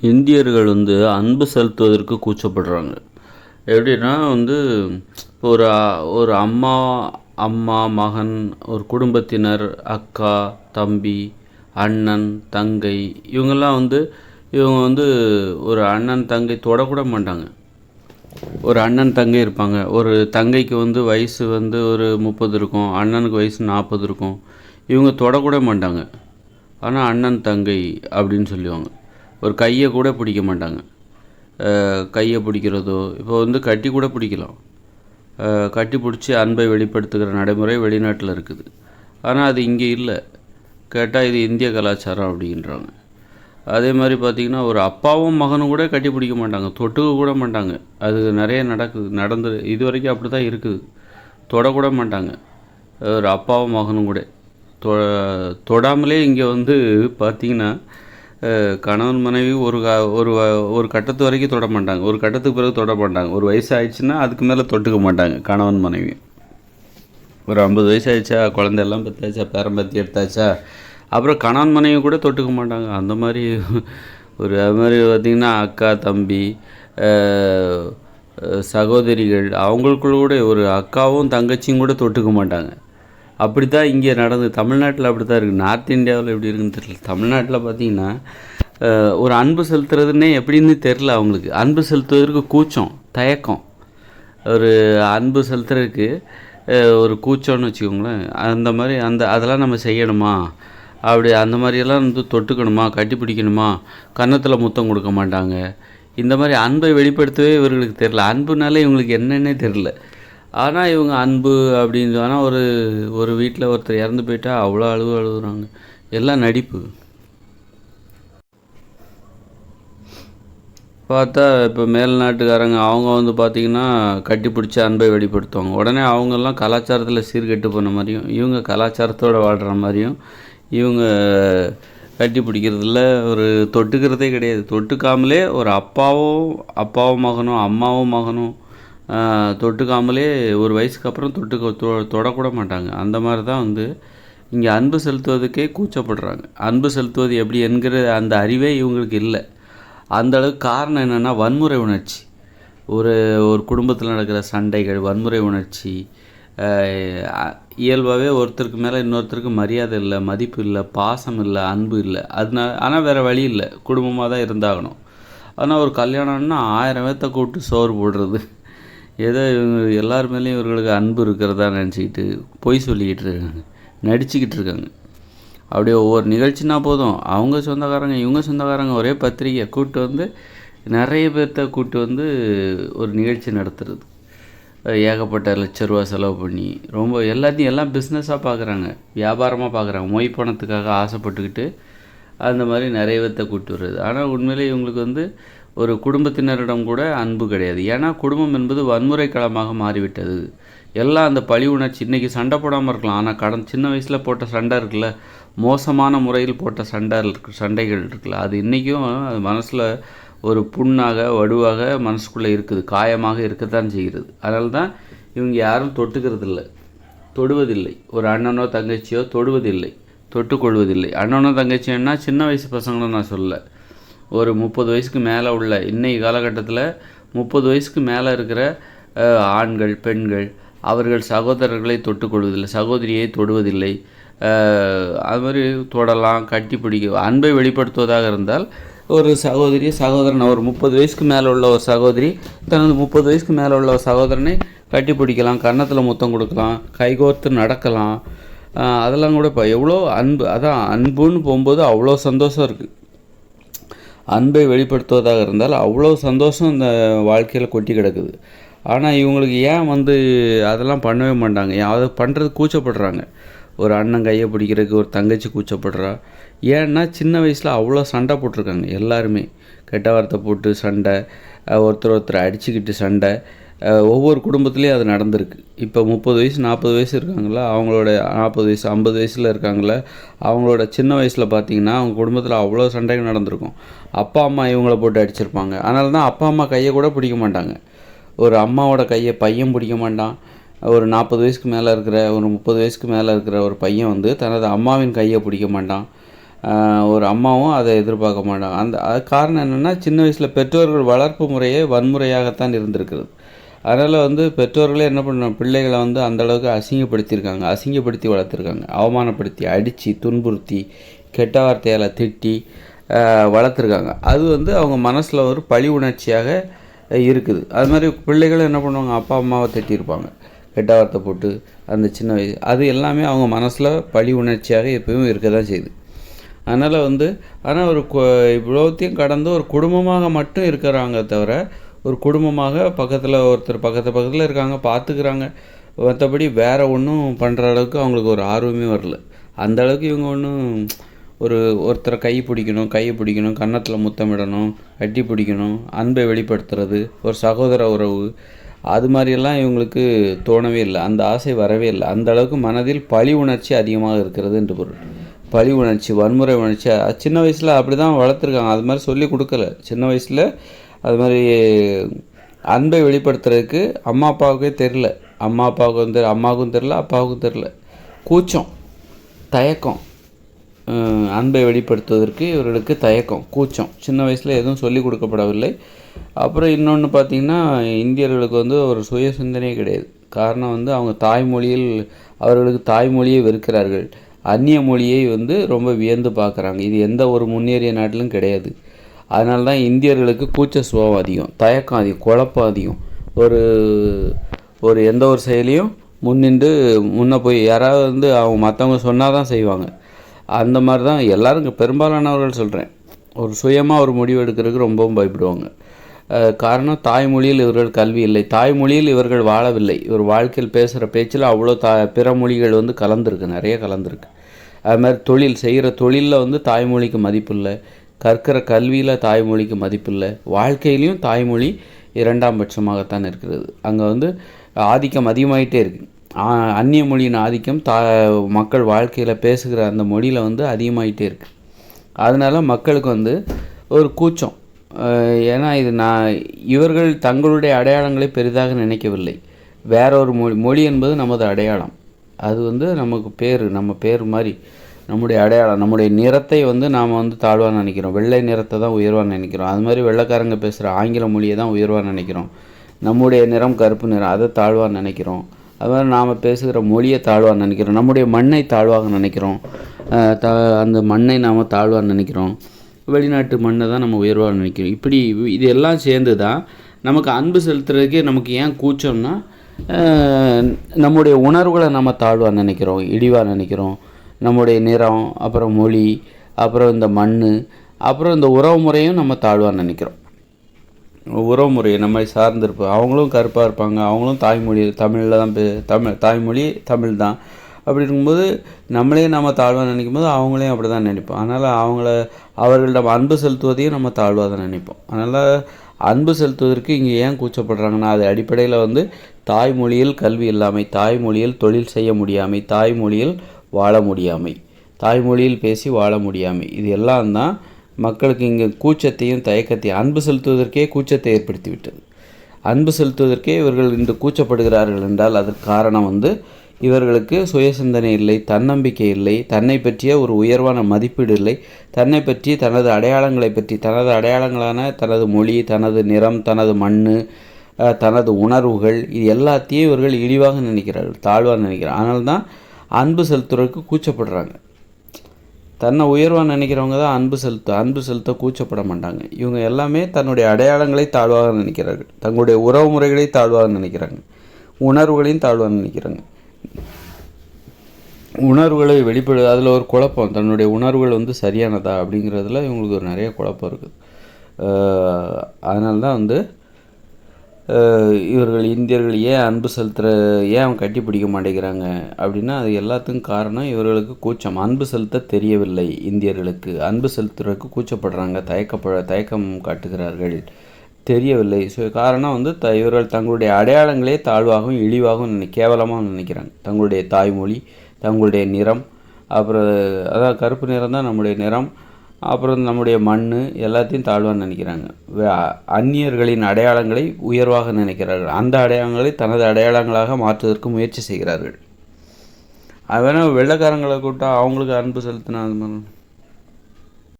இந்தியர்கள் வந்து அன்பு செலுத்துவதற்கு கூச்சப்படுறாங்க. எப்படின்னா வந்து இப்போ ஒரு ஒரு அம்மா அம்மா மகன் ஒரு குடும்பத்தினர் அக்கா தம்பி அண்ணன் தங்கை இவங்கெல்லாம் வந்து இவங்க வந்து ஒரு அண்ணன் தங்கை தொடக்கூட மாட்டாங்க. ஒரு அண்ணன் தங்கை இருப்பாங்க. ஒரு தங்கைக்கு வந்து வயசு வந்து ஒரு முப்பது இருக்கும் அண்ணனுக்கு வயசு நாற்பது இருக்கும். இவங்க தொடக்கூட மாட்டாங்க. ஆனால் அண்ணன் தங்கை அப்படின்னு சொல்லுவாங்க. ஒரு கையை கூட பிடிக்க மாட்டாங்க. கையை பிடிக்கிறதோ இப்போ வந்து கட்டி கூட பிடிக்கலாம். கட்டி பிடிச்சி அன்பை வெளிப்படுத்துகிற நடைமுறை வெளிநாட்டில் இருக்குது. ஆனால் அது இங்கே இல்லை. கேட்டால் இது இந்திய கலாச்சாரம் அப்படின்றாங்க. அதே மாதிரி பார்த்திங்கன்னா ஒரு அப்பாவும் மகனும் கூட கட்டி பிடிக்க மாட்டாங்க. தொட்டுக்க கூட மாட்டாங்க. அது நிறைய நடக்குது நடந்து இது வரைக்கும் அப்படி தான் இருக்குது தொடக்கூட மாட்டாங்க. ஒரு அப்பாவும் மகனும் கூட. தொ தொடாமலே இங்கே வந்து பார்த்திங்கன்னா கணவன் மனைவி ஒரு ஒரு ஒரு கட்டத்து வரைக்கும் தொட மாட்டாங்க. ஒரு கட்டத்துக்கு பிறகு தொட மாட்டாங்க. ஒரு வயசு ஆயிடுச்சுன்னா அதுக்கு மேலே தொட்டுக்க மாட்டாங்க கணவன் மனைவி. ஒரு ஐம்பது வயசு ஆயிடுச்சா குழந்தையெல்லாம் பெற்றாச்சா பேரம்பத்தி எடுத்தாச்சா அப்புறம் கணவன் மனைவி கூட தொட்டுக்க மாட்டாங்க. அந்த மாதிரி ஒரு அது மாதிரி பார்த்திங்கன்னா அக்கா தம்பி சகோதரிகள் அவங்களுக்குள்ள கூட ஒரு அக்காவும் தங்கச்சியும் கூட தொட்டுக்க மாட்டாங்க. அப்படி தான் இங்கே நடந்தது தமிழ்நாட்டில் அப்படி தான் இருக்குது நார்த் இந்தியாவில் எப்படி இருக்குன்னு தெரியல. தமிழ்நாட்டில் பார்த்தீங்கன்னா ஒரு அன்பு செலுத்துறதுன்னே எப்படின்னு தெரில அவங்களுக்கு. அன்பு செலுத்துவதற்கு கூச்சம் தயக்கம். ஒரு அன்பு செலுத்துறதுக்கு ஒரு கூச்சம்னு வச்சுக்கோங்களேன். அந்த மாதிரி அந்த அதெல்லாம் நம்ம செய்யணுமா? அப்படி அந்த மாதிரியெல்லாம் வந்து தொட்டுக்கணுமா? கட்டி பிடிக்கணுமா? கன்னத்தில் முத்தம் கொடுக்க மாட்டாங்க. இந்த மாதிரி அன்பை வெளிப்படுத்தவே இவர்களுக்கு தெரில அன்புனாலே இவங்களுக்கு என்னன்னே தெரில ஆனால் இவங்க அன்பு அப்படின்னு ஆனால் ஒரு ஒரு வீட்டில் ஒருத்தர் இறந்து போயிட்டா அவ்வளோ அழுவு அழுகுறாங்க எல்லாம் நடிப்பு. பார்த்தா இப்போ மேல் நாட்டுக்காரங்க அவங்க வந்து பார்த்திங்கன்னா கட்டி பிடிச்சி அன்பை வெளிப்படுத்துவாங்க. உடனே அவங்கெல்லாம் கலாச்சாரத்தில் சீர்கெட்டு போன மாதிரியும் இவங்க கலாச்சாரத்தோடு வாழ்கிற மாதிரியும் இவங்க கட்டி பிடிக்கிறதுல ஒரு தொட்டுக்கிறதே கிடையாது. தொட்டுக்காமலே ஒரு அப்பாவும் அப்பாவும் மகனும் அம்மாவும் மகனும் தொட்டுக்காமலே ஒரு வயசுக்கு அப்புறம் தொட்டுக்க தொ தொடக்கூட மாட்டாங்க. அந்த மாதிரி தான் வந்து இங்கே அன்பு செலுத்துவதுக்கே கூச்சப்படுறாங்க. அன்பு செலுத்துவது எப்படி என்கிற அந்த அறிவே இவங்களுக்கு இல்லை. அந்த அளவுக்கு காரணம் என்னென்னா வன்முறை உணர்ச்சி. ஒரு ஒரு குடும்பத்தில் நடக்கிற சண்டைகள் வன்முறை உணர்ச்சி இயல்பாகவே ஒருத்தருக்கு மேலே இன்னொருத்தருக்கு மரியாதை இல்லை மதிப்பு இல்லை பாசம் இல்லை அன்பு இல்லை. அதனால ஆனால் வேறு வழி இல்லை. குடும்பமாக தான் இருந்தாகணும். ஆனால் ஒரு கல்யாணம்னா ஆயிரம் பேர்த்த கூப்பிட்டு சோறு போடுறது. ஏதோ இவங்க எல்லார் மேலேயும் இவர்களுக்கு அன்பு இருக்கிறதா நினச்சிக்கிட்டு பொய் சொல்லிக்கிட்டு இருக்காங்க. நடிச்சுக்கிட்டு இருக்காங்க. அப்படியே ஒவ்வொரு நிகழ்ச்சினா போதும். அவங்க சொந்தக்காரங்க இவங்க சொந்தக்காரங்க ஒரே பத்திரிக்கை கூப்பிட்டு வந்து நிறைய பேர்த்த கூப்பிட்டு வந்து ஒரு நிகழ்ச்சி நடத்துறது. ஏகப்பட்ட லட்ச ரூபா செலவு பண்ணி ரொம்ப எல்லாத்தையும் எல்லாம் பிஸ்னஸாக பார்க்குறாங்க வியாபாரமாக பார்க்குறாங்க மொய் பணத்துக்காக ஆசைப்பட்டுக்கிட்டு அந்த மாதிரி நிறைய பேர்த்த கூப்பிட்டு வர்றது. ஆனால் உண்மையிலே இவங்களுக்கு வந்து ஒரு குடும்பத்தினரிடம் கூட அன்பு கிடையாது. ஏன்னா குடும்பம் என்பது வன்முறை களமாக மாறிவிட்டது. எல்லாம் அந்த பழி உணர்ச்சி. இன்றைக்கி சண்டை போடாமல் இருக்கலாம். ஆனால் கடன் சின்ன வயசில் போட்ட சண்டை இருக்குல்ல? மோசமான முறையில் போட்ட சண்டை இருக்கு சண்டைகள் இருக்குல்ல? அது இன்றைக்கும் அது மனசில் ஒரு புண்ணாக வடுவாக மனசுக்குள்ளே இருக்குது. காயமாக இருக்கத்தான் செய்கிறது. அதனால தான் இவங்க யாரும் தொட்டுக்கிறதில்ல. தொடுவதில்லை. ஒரு அண்ணனோ தங்கச்சியோ தொடுவதில்லை. தொட்டுக்கொள்வதில்லை. அண்ணனோ தங்கச்சியோன்னா சின்ன வயசு பசங்களும் நான் சொல்லலை. ஒரு முப்பது வயசுக்கு மேலே உள்ள இன்னைக்கு காலகட்டத்தில் முப்பது வயசுக்கு மேலே இருக்கிற ஆண்கள் பெண்கள் அவர்கள் சகோதரர்களை தொட்டுக்கொள்வதில்லை சகோதரியை தொடுவதில்லை. அது மாதிரி தொடலாம் கட்டி பிடிக்க அன்பை வெளிப்படுத்துவதாக இருந்தால் ஒரு சகோதரி சகோதரன் ஒரு முப்பது வயசுக்கு மேலே உள்ள ஒரு சகோதரி தனது முப்பது வயசுக்கு மேலே உள்ள ஒரு சகோதரனை கட்டி பிடிக்கலாம் கன்னத்தில் முத்தம் கொடுக்கலாம் கைகோர்த்து நடக்கலாம். அதெல்லாம் கூட இப்போ எவ்வளோ அன்பு அதான் அன்புன்னு போகும்போது அவ்வளோ சந்தோஷம் இருக்குது அன்பை வெளிப்படுத்துவதாக இருந்தால் அவ்வளோ சந்தோஷம் இந்த வாழ்க்கையில் கொட்டி கிடக்குது. ஆனால் இவங்களுக்கு ஏன் வந்து அதெல்லாம் பண்ணவே மாட்டாங்க? ஏன் அதை பண்ணுறது கூச்சப்படுறாங்க. ஒரு அண்ணன் கையை பிடிக்கிறதுக்கு ஒரு தங்கச்சி கூச்சப்படுறா. ஏன்னா சின்ன வயசில் அவ்வளோ சண்டை போட்டிருக்காங்க எல்லாருமே. கெட்ட வார்த்தை போட்டு சண்டை ஒருத்தர் ஒருத்தர் அடிச்சுக்கிட்டு சண்டை ஒவ்வொரு குடும்பத்துலேயும் அது நடந்திருக்கு. இப்போ முப்பது வயசு நாற்பது வயசு இருக்காங்களா? அவங்களோட நாற்பது வயசு ஐம்பது வயசில் இருக்காங்களா? அவங்களோட சின்ன வயசில் பார்த்தீங்கன்னா அவங்க குடும்பத்தில் அவ்வளோ சண்டைகள் நடந்திருக்கும். அப்பா அம்மா இவங்கள போட்டு அடிச்சிருப்பாங்க. அதனால தான் அப்பா அம்மா கையை கூட பிடிக்க மாட்டாங்க. ஒரு அம்மாவோட கையை பையன் பிடிக்க மாட்டான். ஒரு நாற்பது வயசுக்கு மேலே இருக்கிற ஒரு முப்பது வயசுக்கு மேலே இருக்கிற ஒரு பையன் வந்து தனது அம்மாவின் கையை பிடிக்க மாட்டான். ஒரு அம்மாவும் அதை எதிர்பார்க்க மாட்டாங்க அந்த அது காரணம் என்னென்னா சின்ன வயசில் பெற்றோர்கள் வளர்ப்பு முறையே வன்முறையாகத்தான் இருந்திருக்கிறது. அதனால் வந்து பெற்றோர்களே என்ன பண்ணணும்? பிள்ளைகளை வந்து அந்த அளவுக்கு அசிங்கப்படுத்தியிருக்காங்க. அசிங்கப்படுத்தி வளர்த்துருக்காங்க. அவமானப்படுத்தி அடித்து துன்புறுத்தி கெட்ட வார்த்தையால் திட்டி வளர்த்துருக்காங்க. அது வந்து அவங்க மனசில் ஒரு பழி உணர்ச்சியாக இருக்குது. அது மாதிரி பிள்ளைகளும் என்ன பண்ணுவாங்க? அப்பா அம்மாவை திட்டியிருப்பாங்க. கெட்ட வார்த்தை போட்டு அந்த சின்ன வயசு. அது எல்லாமே அவங்க மனசில் பழி உணர்ச்சியாக எப்பவும் இருக்க தான் செய்யுது. அதனால் வந்து ஆனால் ஒரு இவ்வளோத்தையும் கடந்து ஒரு குடும்பமாக மட்டும் இருக்கிறாங்க தவிர ஒரு குடும்பமாக பக்கத்தில் ஒருத்தர் பக்கத்து பக்கத்தில் இருக்காங்க பார்த்துக்கிறாங்க மற்றபடி வேறு ஒன்றும் பண்ணுற அளவுக்கு அவங்களுக்கு ஒரு ஆர்வமே வரல. அந்த அளவுக்கு இவங்க ஒன்றும் ஒரு ஒருத்தரை கை பிடிக்கணும் கையை பிடிக்கணும் கன்னத்தில் முத்தமிடணும் கட்டி பிடிக்கணும் அன்பை வெளிப்படுத்துறது ஒரு சகோதர உறவு அது மாதிரியெல்லாம் இவங்களுக்கு தோணவே இல்லை. அந்த ஆசை வரவே இல்லை. அந்த அளவுக்கு மனதில் பழி உணர்ச்சி அதிகமாக இருக்கிறது என்று பொருள். பழி உணர்ச்சி வன்முறை உணர்ச்சி சின்ன வயசில் அப்படி தான் வளர்த்துருக்காங்க. அது மாதிரி சொல்லி கொடுக்கல. சின்ன வயசில் அது மாதிரி அன்பை வெளிப்படுத்துறதுக்கு அம்மா அப்பாவுக்கே தெரில அம்மா அப்பாவுக்கு வந்து அம்மாவுக்கும் தெரில அப்பாவுக்கும் தெரில கூச்சம் தயக்கம் அன்பை வெளிப்படுத்துவதற்கு இவர்களுக்கு தயக்கம் கூச்சம். சின்ன வயசில் எதுவும் சொல்லிக் கொடுக்கப்படவில்லை. அப்புறம் இன்னொன்று பார்த்தீங்கன்னா இந்தியர்களுக்கு வந்து ஒரு சுய சிந்தனையே கிடையாது. காரணம் வந்து அவங்க தாய்மொழியில் அவர்களுக்கு தாய்மொழியை வெறுக்கிறார்கள். அந்நிய மொழியை வந்து ரொம்ப வியந்து பார்க்குறாங்க. இது எந்த ஒரு முன்னேறிய நாட்டிலும் கிடையாது. அதனால தான் இந்தியர்களுக்கு கூச்ச சுபாவம் அதிகம் தயக்கம் அதிகம் குழப்பம் அதிகம். ஒரு ஒரு எந்த ஒரு செயலையும் முன்னின்று முன்னே போய் யாராவது வந்து அவங்க மற்றவங்க சொன்னால் தான் செய்வாங்க. அந்த மாதிரி தான் எல்லாரும் பெரும்பாலானவர்கள் சொல்கிறேன் ஒரு சுயமாக ஒரு முடிவு எடுக்கிறதுக்கு ரொம்பவும் பயப்படுவாங்க. காரணம் தாய்மொழியில் இவர்கள் கல்வி இல்லை. தாய்மொழியில் இவர்கள் வாழவில்லை. இவர் வாழ்க்கையில் பேசுகிற பேச்சில் அவ்வளோ தா பிற மொழிகள் வந்து கலந்துருக்கு நிறைய கலந்துருக்கு. அது மாதிரி தொழில் செய்கிற தொழிலில் வந்து தாய்மொழிக்கு மதிப்பு இல்லை. கற்கிற கல்வியில் தாய்மொழிக்கு மதிப்பு இல்லை வாழ்க்கையிலையும் தாய்மொழி இரண்டாம் பட்சமாகத்தான் இருக்கிறது. அங்கே வந்து ஆதிக்கம் அதிகமாயிட்டே இருக்கு. அந்நிய மொழியின் ஆதிக்கம் தா மக்கள் வாழ்க்கையில் பேசுகிற அந்த மொழியில் வந்து அதிகமாயிட்டே இருக்கு. அதனால மக்களுக்கு வந்து ஒரு கூச்சம். ஏன்னா இது நான் இவர்கள் தங்களுடைய அடையாளங்களை பெரிதாக நினைக்கவில்லை. வேற ஒரு மொழி மொழி என்பது நமது அடையாளம். அது வந்து நமக்கு பேர் நம்ம பேர் மாதிரி. நம்முடைய அடையாளம் நம்முடைய நிறத்தை வந்து நாம் வந்து தாழ்வாக நினைக்கிறோம். வெள்ளை நிறத்தை தான் உயர்வாக நினைக்கிறோம். அது மாதிரி வெள்ளைக்காரங்க பேசுகிற ஆங்கில மொழியை தான் உயர்வாக நினைக்கிறோம். நம்முடைய நிறம் கருப்பு நிறம் அதை தாழ்வாக நினைக்கிறோம். அது மாதிரி நாம் பேசுகிற மொழியை தாழ்வாக நினைக்கிறோம். நம்முடைய மண்ணை தாழ்வாக நினைக்கிறோம். த அந்த மண்ணை நாம் தாழ்வாக நினைக்கிறோம். வெளிநாட்டு மண்ணை தான் நம்ம உயர்வாக நினைக்கிறோம். இப்படி இது எல்லாம் சேர்ந்து தான் நமக்கு அன்பு செலுத்துறதுக்கே நமக்கு ஏன் கூச்சம்னா நம்முடைய உணர்வுகளை நம்ம தாழ்வாக நினைக்கிறோம். இழிவாக நினைக்கிறோம். நம்முடைய நிறம் அப்புறம் மொழி அப்புறம் இந்த மண் அப்புறம் இந்த உறவு முறையும் நம்ம தாழ்வாக நினைக்கிறோம். உறவு முறையை நம்மை சார்ந்திருப்போம் அவங்களும் கருப்பாக இருப்பாங்க. அவங்களும் தாய்மொழி தமிழில் தான் பே தமிழ் தாய்மொழி தமிழ் தான். அப்படி இருக்கும்போது நம்மளே நம்ம தாழ்வாக நினைக்கும் போது அவங்களையும் அப்படி தான் நினைப்போம். அதனால் அவங்கள அவர்களிடம் அன்பு செலுத்துவதையும் நம்ம தாழ்வாக தான் நினைப்போம். அதனால் அன்பு செலுத்துவதற்கு இங்கே ஏன் கூச்சப்படுறாங்கன்னா அது அடிப்படையில் வந்து தாய்மொழியில் கல்வி இல்லாமை தாய்மொழியில் தொழில் செய்ய முடியாமை தாய்மொழியில் வாழ முடியாமை. தாய்மொழியில் பேசி வாழ முடியாமை. இது எல்லாம் தான் மக்களுக்கு இங்கே கூச்சத்தையும் தயக்கத்தையும் அன்பு செலுத்துவதற்கே கூச்சத்தை ஏற்படுத்திவிட்டது. அன்பு செலுத்துவதற்கே இவர்கள் இன்று கூச்சப்படுகிறார்கள் என்றால் அதற்கு காரணம் வந்து இவர்களுக்கு சுய சிந்தனை இல்லை தன்னம்பிக்கை இல்லை தன்னை பற்றிய ஒரு உயர்வான மதிப்பீடு இல்லை தன்னை பற்றி தனது அடையாளங்களை பற்றி தனது அடையாளங்களான தனது மொழி தனது நிறம் தனது மண் தனது உணர்வுகள் இது எல்லாத்தையும் இவர்கள் இழிவாக நினைக்கிறார்கள் தாழ்வாக நினைக்கிறார் ஆனால் தான் அன்பு செலுத்துறதுக்கு கூச்சப்படுறாங்க. தன்னை உயர்வாக நினைக்கிறவங்க தான் அன்பு செலுத்த அன்பு செலுத்த கூச்சப்பட மாட்டாங்க. இவங்க எல்லாமே தன்னுடைய அடையாளங்களை தாழ்வாக நினைக்கிறார்கள். தங்களுடைய உறவு முறைகளை தாழ்வாக நினைக்கிறாங்க. உணர்வுகளையும் தாழ்வாக நினைக்கிறாங்க. உணர்வுகளை வெளிப்படு அதில் ஒரு குழப்பம். தன்னுடைய உணர்வுகள் வந்து சரியானதா அப்படிங்கிறதுல இவங்களுக்கு ஒரு நிறைய குழப்பம் இருக்குது. அதனால தான் வந்து இவர்கள் இந்தியர்கள் ஏன் அன்பு செலுத்துகிற ஏன் அவங்க கட்டி பிடிக்க மாட்டேங்கிறாங்க அப்படின்னா அது எல்லாத்துக்கும் காரணம் இவர்களுக்கு கூச்சம். அன்பு செலுத்த தெரியவில்லை இந்தியர்களுக்கு. அன்பு செலுத்துறதுக்கு கூச்சப்படுறாங்க தயக்கப்பட தயக்கம் காட்டுகிறார்கள். தெரியவில்லை. ஸோ காரணம் வந்து த இவர்கள் தங்களுடைய அடையாளங்களே தாழ்வாகவும் இழிவாகவும் நினை கேவலமாக நினைக்கிறாங்க. தங்களுடைய தாய்மொழி தங்களுடைய நிறம் அப்புறம் அதான் கருப்பு நிறம் தான் நம்முடைய நிறம் அப்புறம் நம்முடைய மண் எல்லாத்தையும் தாழ்வாக நினைக்கிறாங்க. அந்நியர்களின் அடையாளங்களை உயர்வாக நினைக்கிறார்கள். அந்த அடையாளங்களை தனது அடையாளங்களாக மாற்றுவதற்கு முயற்சி செய்கிறார்கள். அது வேணால் வெள்ளைக்காரங்களை கூப்பிட்டா அவங்களுக்கு அன்பு செலுத்தினா அது மாதிரி?